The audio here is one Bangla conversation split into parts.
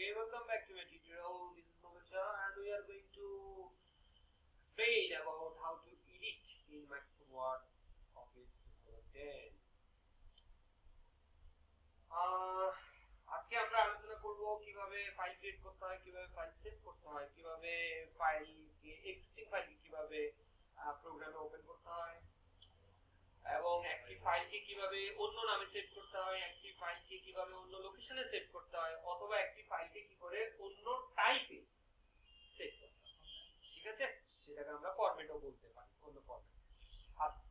Okay, welcome back to my tutorial. This is Mogacha and we are going to explain about how to edit in Microsoft Word Office 2010. আহ, আজকে আমরা আলোচনা করব কীভাবে ফাইল ক্রিয়েট করতে হয় কীভাবে ফাইল সেভ করতে হয় কীভাবে ফাইল এক্সিস্টিং ফাইল কীভাবে প্রোগ্রামে ওপেন করতে হয় এবং একটি ফাইলকে কীভাবে অন্য নামে সেভ করতে হয় একটি ফাইলকে কীভাবে অন্য লোকেশনে সেভ করতে হয় অথবা একটি ফাইলকে কি করে অন্য টাইপে সেভ করতে হয়। ঠিক আছে? সেটাকে আমরা ফরম্যাটও বলতে পারি অন্য ফরম্যাট আচ্ছা।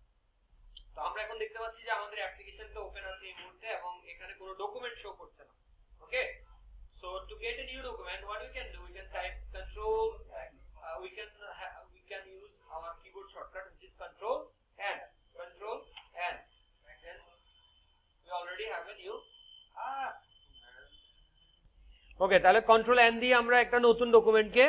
তো আমরা এখন দেখতে পাচ্ছি যে আমাদের অ্যাপ্লিকেশনটা ওপেন আছে এই মুহূর্তে এবং এখানে কোনো ডকুমেন্ট শো করছে না। Okay so to get a new document what we can do? We can type control uh, we can ha- we can use our keyboard shortcut which is control and control and then we already have a new ah okay তাহলে কন্ট্রোল এন দিয়ে আমরা একটা নতুন ডকুমেন্টকে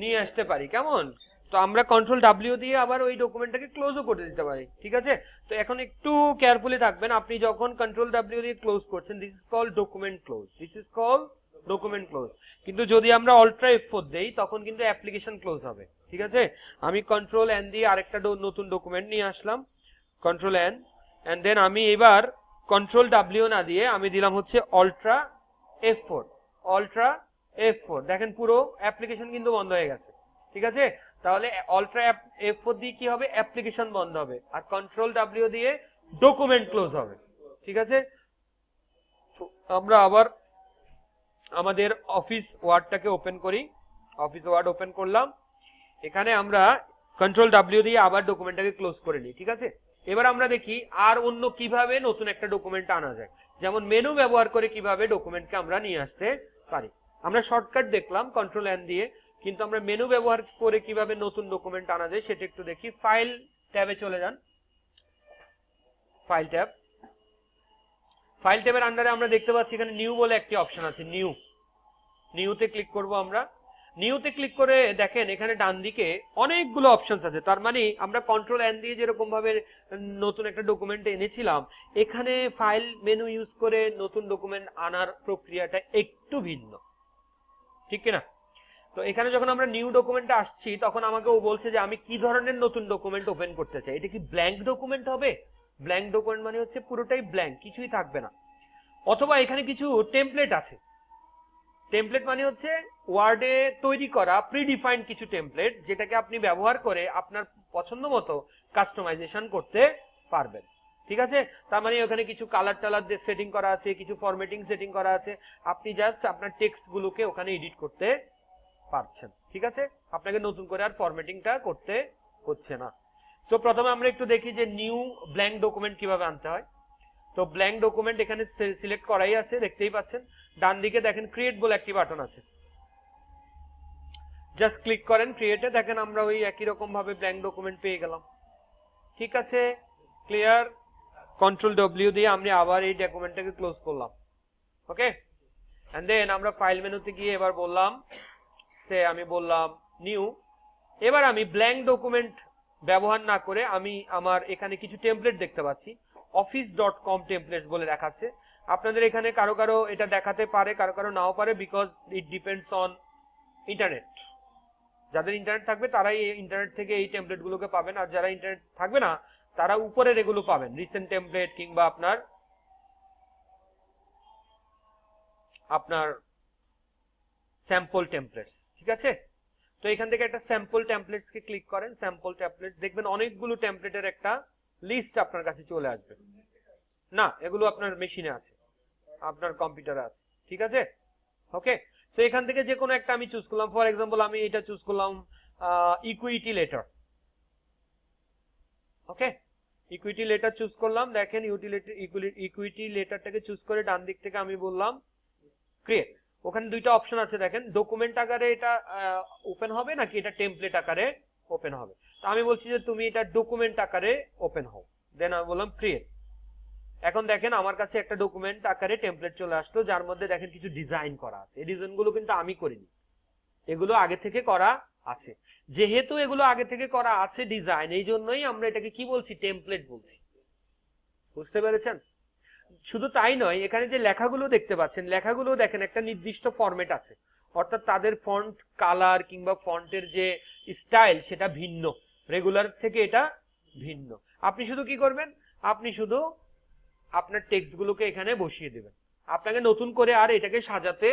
নিয়ে আসতে পারি, কেমন? তো আমরা কন্ট্রোল ডাব্লিউ দিয়ে আবার ওই ডকুমেন্টটাকে ক্লোজও করে দিতে পারি, ঠিক আছে? তো এখন একটু কেয়ারফুলি থাকবেন, আপনি যখন কন্ট্রোল ডাব্লিউ দিয়ে ক্লোজ করছেন this is call document close this is call document close কিন্তু যদি আমরা অল্ট্রা এফ ফোর দেই, তখন কিন্তু অ্যাপ্লিকেশন ক্লোজ হবে, ঠিক আছে? আমি কন্ট্রোল এন দিয়ে আরেকটা নতুন ডকুমেন্ট নিয়ে আসলাম কন্ট্রোল এন এন্ড দেন আমি এবার কন্ট্রোল ডাব্লিউ না দিয়ে আমি দিলাম হচ্ছে alt F four alt F four দেখেন পুরো অ্যাপ্লিকেশন কিন্তু বন্ধ হয়ে গেছে। ঠিক আছে? তাহলে অল্ট্রা এফ ফোর দিয়ে কি হবে? অ্যাপ্লিকেশন বন্ধ হবে। আর কন্ট্রোল ডাব্লিউ দিয়ে ডকুমেন্ট ক্লোজ হবে। ঠিক আছে? আমরা আবার আমাদের অফিস ওয়ার্ডটাকে ওপেন করি। অফিস ওয়ার্ড ওপেন করলাম। এখানে আমরা কন্ট্রোল ডাব্লিউ দিয়ে আবার ডকুমেন্টটাকে ক্লোজ করে নিই। ঠিক আছে? এবার আমরা দেখি আর অন্য কীভাবে নতুন একটা ডকুমেন্ট আনা যায়। যেমন মেনু ব্যবহার করে কীভাবে ডকুমেন্টকে আমরা নিয়ে আসতে পারি। আমরা শর্টকাট দেখলাম কন্ট্রোল এন দিয়ে, কিন্তু আমরা মেনু ব্যবহার করে কীভাবে নতুন ডকুমেন্ট আনা যায় সেটা একটু দেখি। ফাইল ট্যাবে চলে যান। ফাইল ট্যাব ফাইল ট্যাবের আন্ডারে আমরা দেখতে পাচ্ছি এখানে নিউ বলে একটি অপশন আছে নিউ নিউতে ক্লিক করব আমরা। নিউতে ক্লিক করে দেখেন এখানে ডান দিকে অনেকগুলো অপশনস আছে। তার মানে আমরা কন্ট্রোল এন দিয়ে যেরকম ভাবে নতুন একটা ডকুমেন্ট এনেছিলাম, এখানে ফাইল মেনু ইউজ করে নতুন ডকুমেন্ট আনার প্রক্রিয়াটা একটু ভিন্ন। ঠিক কিনা? তো এখানে যখন আমরা নিউ ডকুমেন্টে আসছি, তখন আমাকে ও বলছে যে আমি কি ধরনের নতুন ডকুমেন্ট ওপেন করতে চাই? এটা কি ব্ল্যাঙ্ক ডকুমেন্ট হবে? ব্ল্যাঙ্ক ডকুমেন্ট মানে হচ্ছে পুরোটাই ব্ল্যাঙ্ক কিছুই থাকবে না। অথবা এখানে কিছু টেমপ্লেট আছে। টেমপ্লেট মানে হচ্ছে ওয়ার্ডে তৈরি করা প্রিডিফাইন্ড কিছু টেমপ্লেট যেটাকে আপনি ব্যবহার করে আপনার পছন্দ মতো কাস্টমাইজেশন করতে পারবেন। ঠিক আছে? তার মানে ওখানে কিছু কালার টালার সেটিং করা আছে, কিছু ফরম্যাটিং সেটিং করা আছে। আপনি জাস্ট আপনার টেক্সট গুলোকে ওখানে এডিট করতে পারছেন। ঠিক আছে? আপনাকে নতুন করে আর ফরম্যাটিংটা করতে হচ্ছে না। সো প্রথমে আমরা একটু দেখি যে নিউ ব্ল্যাঙ্ক ডকুমেন্ট কীভাবে আনতে হয়। তো ব্ল্যাঙ্ক ডকুমেন্ট এখানে সিলেক্ট করাই আছে, দেখতেই পাচ্ছেন। ডান দিকে দেখেন ক্রিয়েট বলে একটি বাটন আছে। জাস্ট ক্লিক করেন ক্রিয়েটে দেখেন আমরা ওই একই রকম ভাবে ব্ল্যাঙ্ক ডকুমেন্ট পেয়ে গেলাম। ঠিক আছে? ক্লিয়ার কন্ট্রোল ডব্লিউ দিয়ে আমি আবার এই ডকুমেন্টটাকে ক্লোজ করলাম। ওকে এন্ড দেন আমরা ফাইল মেনুতে গিয়ে এবার বললাম, সে আমি বললাম নিউ এবার আমি ব্ল্যাঙ্ক ডকুমেন্ট ব্যবহার না করে আমি আমার এখানে কিছু টেমপ্লেট দেখতে পাচ্ছি। অফিস ডট কম টেমপ্লেট বলে দেখাচ্ছে। আপনাদের এখানে কারও কারও এটা দেখাতে পারে, কারও কারও নাও পারে because it depends on internet যাদের ইন্টারনেট থাকবে, তারাই ইন্টারনেট থেকে এই টেমপ্লেট গুলোকে পাবেন। আর যারা ইন্টারনেট থাকবে না, তারা উপরের এগুলো পাবেন। রিসেন্ট টেমপ্লেট কিংবা আপনার আপনার স্যাম্পল টেমপ্লেটস ঠিক আছে? তো এখান থেকে একটা স্যাম্পল টেমপ্লেটস কে ক্লিক করেন। স্যাম্পল টেমপ্লেটস দেখবেন অনেকগুলো টেমপ্লেটের একটা লিস্ট আপনার কাছে চলে আসবে। না, এগুলো আপনার মেশিনে আছে। আপনার কম্পিউটারে আছে। ঠিক আছে? ওকে? সো এখান থেকে যে কোনো একটা আমি চুজ করলাম। ফর এক্সাম্পল আমি এটা চুজ করলাম equity letter okay? Equity letter choose করলাম। দেখেন ইউটিলিটি ইকুইটি লেটারটাকে চুজ করে ডান দিক থেকে আমি বললাম ক্রিয়েট ওখানে দুইটা অপশন আছে, দেখেন। ডকুমেন্ট আকারে এটা ওপেন হবে নাকি এটা টেমপ্লেট আকারে ওপেন হবে? তো আমি বলছি যে তুমি এটা ডকুমেন্ট আকারে ওপেন হও। দেন আমি বললাম ক্রিয়েট এখন দেখেন আমার কাছে একটা ডকুমেন্ট আকারে টেমপ্লেট চলে আসলো, যার মধ্যে দেখেন কিছু ডিজাইন করা আছে। এই ডিজাইনগুলো কিন্তু আমি করিনি। এগুলো আগে থেকে করা আছে। যেহেতু এগুলো আগে থেকে করা আছে ডিজাইন এই জন্যই আমরা এটাকে কি বলছি? টেমপ্লেট বলছি। বুঝতে পেরেছেন? শুধু তাই নয়, এখানে যে লেখাগুলো দেখতে পাচ্ছেন লেখাগুলো দেখেন একটা নির্দিষ্ট ফরম্যাট আছে। অর্থাৎ তাদের ফন্ট কালার কিংবা ফন্টের যে স্টাইল সেটা ভিন্ন। রেগুলার থেকে এটা ভিন্ন। আপনি শুধু কি করবেন? আপনি শুধু আপনার টেক্সট গুলোকে এখানে বসিয়ে দেবেন। আপনাকে নতুন করে আর এটাকে সাজাতে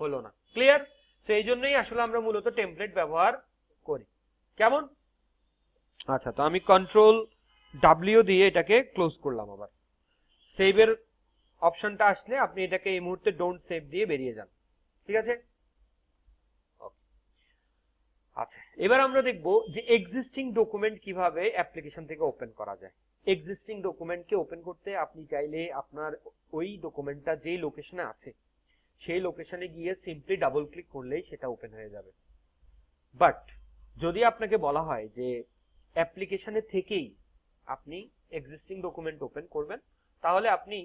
হলো না। ক্লিয়ার সেই জন্যই আসলে আমরা মূলত টেমপ্লেট ব্যবহার করি। কেমন? আচ্ছা তো আমি কন্ট্রোল ডাব্লিউ দিয়ে এটাকে ক্লোজ করলাম আবার। সেভের অপশনটা আসলে আপনি এটাকে এই মুহূর্তে ডোন্ট সেভ দিয়ে বেরিয়ে যান। ঠিক আছে. আচ্ছা এবার আমরা দেখব যে এক্সিস্টিং ডকুমেন্ট কীভাবে অ্যাপ্লিকেশন থেকে ওপেন করা যায়। এক্সিস্টিং ডকুমেন্টকে ওপেন করতে আপনি চাইলে আপনার ওই ডকুমেন্টটা যে লোকেশনে আছে, সেই লোকেশনে গিয়ে সিম্পলি ডাবল ক্লিক করলেই সেটা ওপেন হয়ে যাবে। বাট যদি আপনাকে বলা হয় যে অ্যাপ্লিকেশনে থেকেই আপনি এক্সিস্টিং ডকুমেন্ট ওপেন করবেন, তাহলে আপনি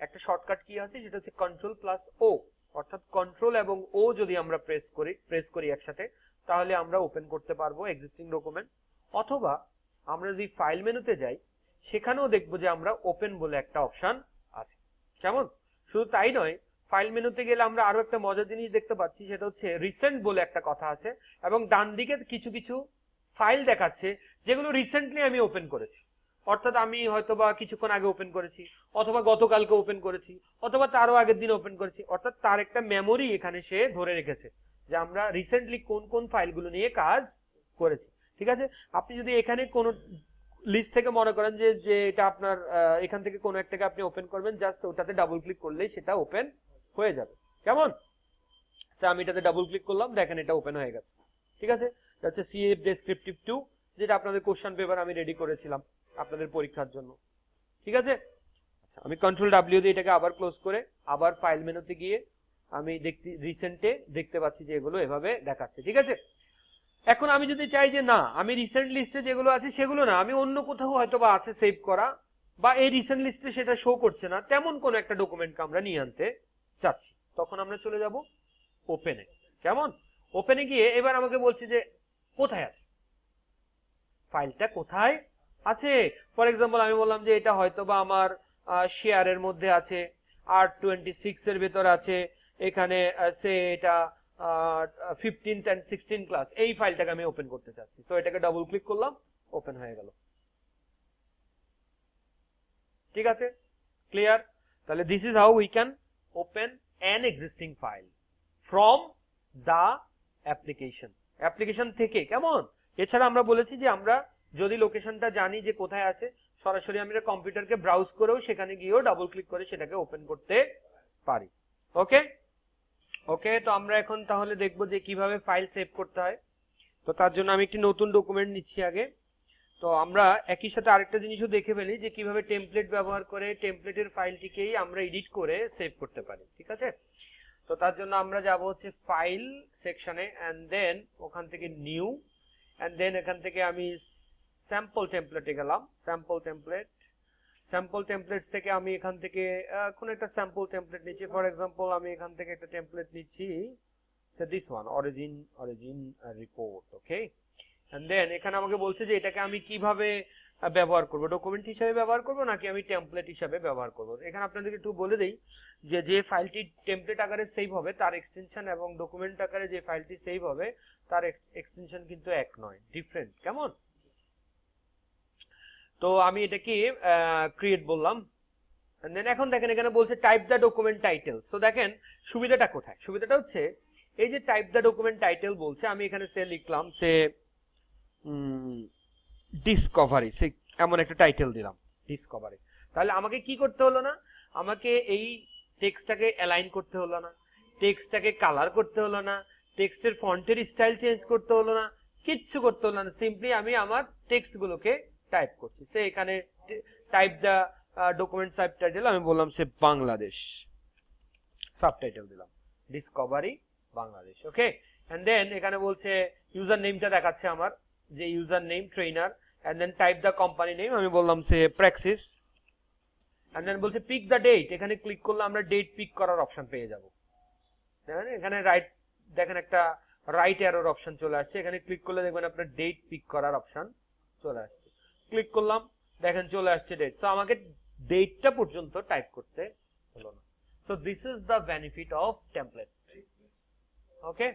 একটা শর্টকাট কি আছে? সেটা হচ্ছে কন্ট্রোল প্লাস ও অর্থাৎ কন্ট্রোল এবং ও যদি আমরা প্রেস করি প্রেস করি একসাথে তাহলে আমরা ওপেন করতে পারব এক্সিস্টিং ডকুমেন্ট অথবা আমরা যদি ফাইল মেনুতে যাই, সেখানেও দেখব যে আমরা ওপেন বলে একটা অপশন আছে। কেমন? শুধু তাই নয় ফাইল মেনুতে গেলে আমরা আরও একটা মজার জিনিস দেখতে পাচ্ছি, সেটা হচ্ছে রিসেন্ট বলে একটা কথা আছে এবং ডান দিকে কিছু কিছু ফাইল দেখাচ্ছে যেগুলো রিসেন্টলি আমি ওপেন করেছি। অর্থাৎ আমি হয়তোবা কিছুক্ষণ আগে ওপেন করেছি, অথবা গতকালকে ওপেন করেছি, অথবা তারও আগের দিন ওপেন করেছি। অর্থাৎ তার একটা মেমোরি এখানে সে ধরে রেখেছে। যে আমরা রিসেন্টলি কোন কোন ফাইলগুলো নিয়ে কাজ করেছি। ঠিক আছে? আপনি যদি এখানে কোন লিস্ট থেকে মনে করেন যে যে এটা আপনার এখান থেকে কোনো একটাকে আপনি ওপেন করবেন জাস্ট ওটাতে ডাবল ক্লিক করলেই সেটা ওপেন হয়ে যাবে। কেমন? আমি এটাতে ডাবল ক্লিক করলাম, দেখেন এটা ওপেন হয়ে গেছে। ঠিক আছে? হচ্ছে সিএফ ডেসক্রিপটিভ টু যেটা আপনাদের কোশ্চেন পেপার আমি রেডি করেছিলাম আপনাদের পরীক্ষার জন্য। ঠিক আছে? আচ্ছা আমি কন্ট্রোল ডাব্লিউ দিয়ে এটাকে আবার ক্লোজ করে আবার ফাইল মেনুতে গিয়ে আমি দেখতে রিসেন্টে দেখতে পাচ্ছি যে এগুলো এভাবে দেখাচ্ছে, ঠিক আছে? এখন আমি যদি চাই যে না, আমি রিসেন্ট লিস্টে যেগুলো আছে সেগুলো না, আমি অন্য কোথাও হয়তো বা আছে সেভ করা, বা এই রিসেন্ট লিস্টে সেটা শো করছে না, তেমন কোন একটা ডকুমেন্টকে আমরা নিয়ে আনতে চাচ্ছি। তখন আমরা চলে যাব ওপেনে কেমন? ওপেনে গিয়ে এবার আমাকে বলছে যে, কোথায় আছে? ফাইলটা কোথায় আছে? ফর এক্সাম্পল আমি বললাম যে এটা হয়তো বা আমার শেয়ারের মধ্যে আছে আর টোয়েন্টি সিক্স এর ভেতর আছে এখানে সে এটা ফিফটিন অ্যান্ড সিক্সটিন ক্লাস এই ফাইলটাকে আমি ওপেন করতে চাচ্ছি। সো এটাকে ডাবল ক্লিক করলাম ওপেন হয়ে গেল। ঠিক আছে? ক্লিয়ার তাহলে this is how we can open an existing file from the application application থেকে, কেমন? এছাড়া আমরা বলেছি যে আমরা যদি লোকেশনটা জানি যে কোথায় আছে, সরাসরি আমরা কম্পিউটারকে ব্রাউজ করেও সেখানে গিয়েও ডাবল ক্লিক করে সেটাকে ওপেন করতে পারি। ওকে ওকে তো আমরা এখন তাহলে দেখব যে কীভাবে ফাইল সেভ করতে হয়। তো তার জন্য আমি একটি নতুন ডকুমেন্ট নিচ্ছি আগে। তো আমরা একই সাথে আরেকটা জিনিসও দেখে ফেলি যে কীভাবে টেমপ্লেট ব্যবহার করে টেমপ্লেটের ফাইলটিকেই আমরা এডিট করে সেভ করতে পারি, ঠিক আছে? তো তার জন্য আমরা যাব হচ্ছে ফাইল সেকশনে এন্ড দেন ওখান থেকে নিউ এন্ড দেন এখান থেকে আমি স্যাম্পল টেমপ্লেটে গেলাম। স্যাম্পল টেমপ্লেট স্যাম্পল টেমপ্লেটস থেকে আমি এখান থেকে কোন একটা স্যাম্পল টেমপ্লেট নিচ্ছি। ফর এক্সাম্পল আমি এখান থেকে একটা টেমপ্লেট নিচ্ছি। Say this one origin origin report okay and then এখানে আমাকে বলছে যে এটাকে আমি কীভাবে ব্যবহার করব? ডকুমেন্ট হিসেবে ব্যবহার করব নাকি আমি টেমপ্লেট হিসেবে ব্যবহার করব? এখানে আপনাদেরকে একটু বলে দেই যে যে ফাইলটি টেমপ্লেট আকারে সেভ হবে, তার এক্সটেনশন এবং ডকুমেন্ট আকারে যে ফাইলটি সেভ হবে, তার এক্সটেনশন কিন্তু এক নয় ডিফারেন্ট কেমন? তো আমি এটাকে ক্রিয়েট বললাম। Then এখন দেখেন এখানে বলছে type the document title so দেখেন, সুবিধাটা কোথায়? সুবিধাটা হচ্ছে, এই যে টাইপ দ্য ডকুমেন্ট টাইটেল বলছে, আমি এখানে সে লিখলাম, সে ডিসকভারি সে এমন একটা টাইটেল দিলাম ডিসকভারি তাহলে আমাকে কি করতে হলো না? আমাকে এই টেক্সটটাকে অ্যালাইন করতে হলো না টেক্সটটাকে কালার করতে হলো না টেক্সটের ফন্টের স্টাইল চেঞ্জ করতে হলো না, কিচ্ছু করতে হলো না। সিম্পলি আমি আমার টেক্সট গুলোকে টাইপ করছি। সে এখানে টাইপ দা ডকুমেন্ট সাবটাইটেল আমি বললাম সে বাংলাদেশ। সাবটাইটেল দিলাম। Discovery Bangladesh okay and then এখানে বলছে ইউজার নেমটা দেখাচ্ছে আমার, যে user name trainer and then type the company name আমি বললাম সে প্র্যাক্সিস এন্ড দেন বলছে পিক দা ডেট এখানে ক্লিক করলে আমরা ডেট পিক করার অপশন পেয়ে যাব। দেখেন এখানে রাইট দেখেন একটা রাইট অ্যারোর অপশন চলে আসছে। এখানে ক্লিক করলে দেখবেন আপনার ডেট পিক করার অপশন চলে আসছে। ক্লিক করলাম দেখেন চলে আসছে ডেট সো আমাকে ডেটটা পর্যন্ত টাইপ করতে হলো না। So this is the benefit of template okay?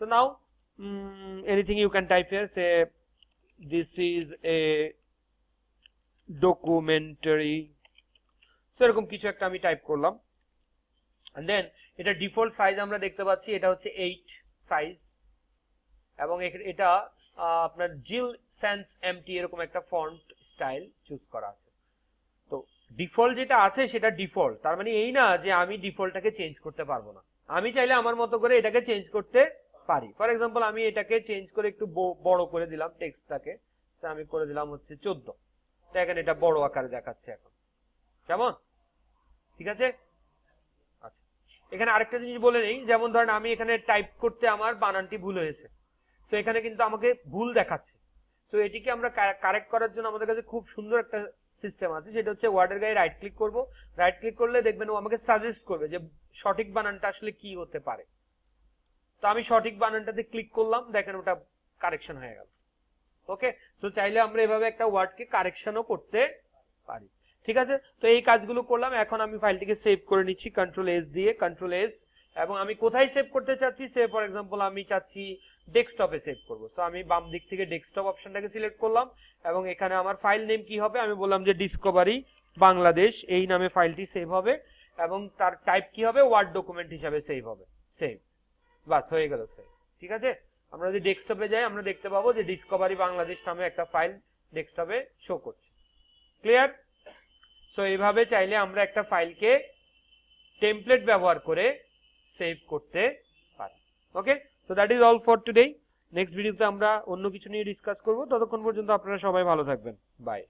So now mm, anything you can type here say this is a documentary. এরকম কিছু একটা আমি টাইপ করলাম। And then এটা ডিফল্ট সাইজ আমরা দেখতে পাচ্ছি এটা হচ্ছে 8 সাইজ এবং এটা আপনার জিল সেন্স এমটি এরকম একটা ফন্ট স্টাইল চুজ করা আছে। তো ডিফল্ট যেটা আছে সেটা ডিফল্ট তার মানে এই না যে আমি ডিফল্টটাকে চেঞ্জ করতে পারব না। আমি চাইলে আমার মতো করে এটাকে চেঞ্জ করতে পারি। ফর এক্সাম্পল আমি এটাকে চেঞ্জ করে একটু বড় করে দিলাম টেক্সটটাকে আমি করে দিলাম হচ্ছে চোদ্দ। এখানে এটা বড় আকারে দেখাচ্ছে এখন। কেমন? ঠিক আছে? আচ্ছা। এখানে আরেকটা জিনিস বলে নেই। যেমন ধরেন আমি এখানে টাইপ করতে আমার বানানটি ভুল হয়েছে। সো এখানে কিন্তু আমাকে ভুল দেখাচ্ছে। সো এটিকে আমরা কারেক্ট করার জন্য আমাদের কাছে খুব সুন্দর একটা সিস্টেম আছে যেটা হচ্ছে ওয়ার্ডের গায়ে রাইট ক্লিক করব। রাইট ক্লিক করলে দেখবেন ও আমাকে সাজেস্ট করবে যে সঠিক বানানটা আসলে কি হতে পারে। তো আমি সঠিক বানানটাতে ক্লিক করলাম, দেখেন ওটা কারেকশন হয়ে গেল। ওকে তো চাইলে আমরা এভাবে একটা ওয়ার্ডকে কারেকশনও করতে পারি। ঠিক আছে? তো এই কাজগুলো করলাম, এখন আমি ফাইলটিকে সেভ করে নিচ্ছি কন্ট্রোল এস দিয়ে কন্ট্রোল এস এবং আমি কোথায় সেভ করতে চাচ্ছি? সে ফর এক্সাম্পল আমি চাচ্ছি ডেস্কটপে সেভ করব। সো আমি বাম দিক থেকে ডেস্কটপ অপশনটাকে সিলেক্ট করলাম এবং এখানে আমার ফাইল নেম কি হবে? আমি বললাম যে ডিসকভারি বাংলাদেশ এই নামে ফাইলটি সেভ হবে এবং তার টাইপ কি হবে? ওয়ার্ড ডকুমেন্ট হিসাবে সেভ হবে। সেভ বাস, হয়ে গেল সেভ ঠিক আছে? আমরা যদি ডেস্কটপে যাই, আমরা দেখতে পাবো যে ডিসকভারি বাংলাদেশ নামে একটা ফাইল ডেস্কটপে শো করছে। ক্লিয়ার সো এইভাবে চাইলে আমরা একটা ফাইলকে টেমপ্লেট ব্যবহার করে সেভ করতে পারি। Okay so that is all for today next ভিডিওতে আমরা অন্য কিছু নিয়ে ডিসকাস করব। ততক্ষণ পর্যন্ত আপনারা সবাই ভালো থাকবেন। বাই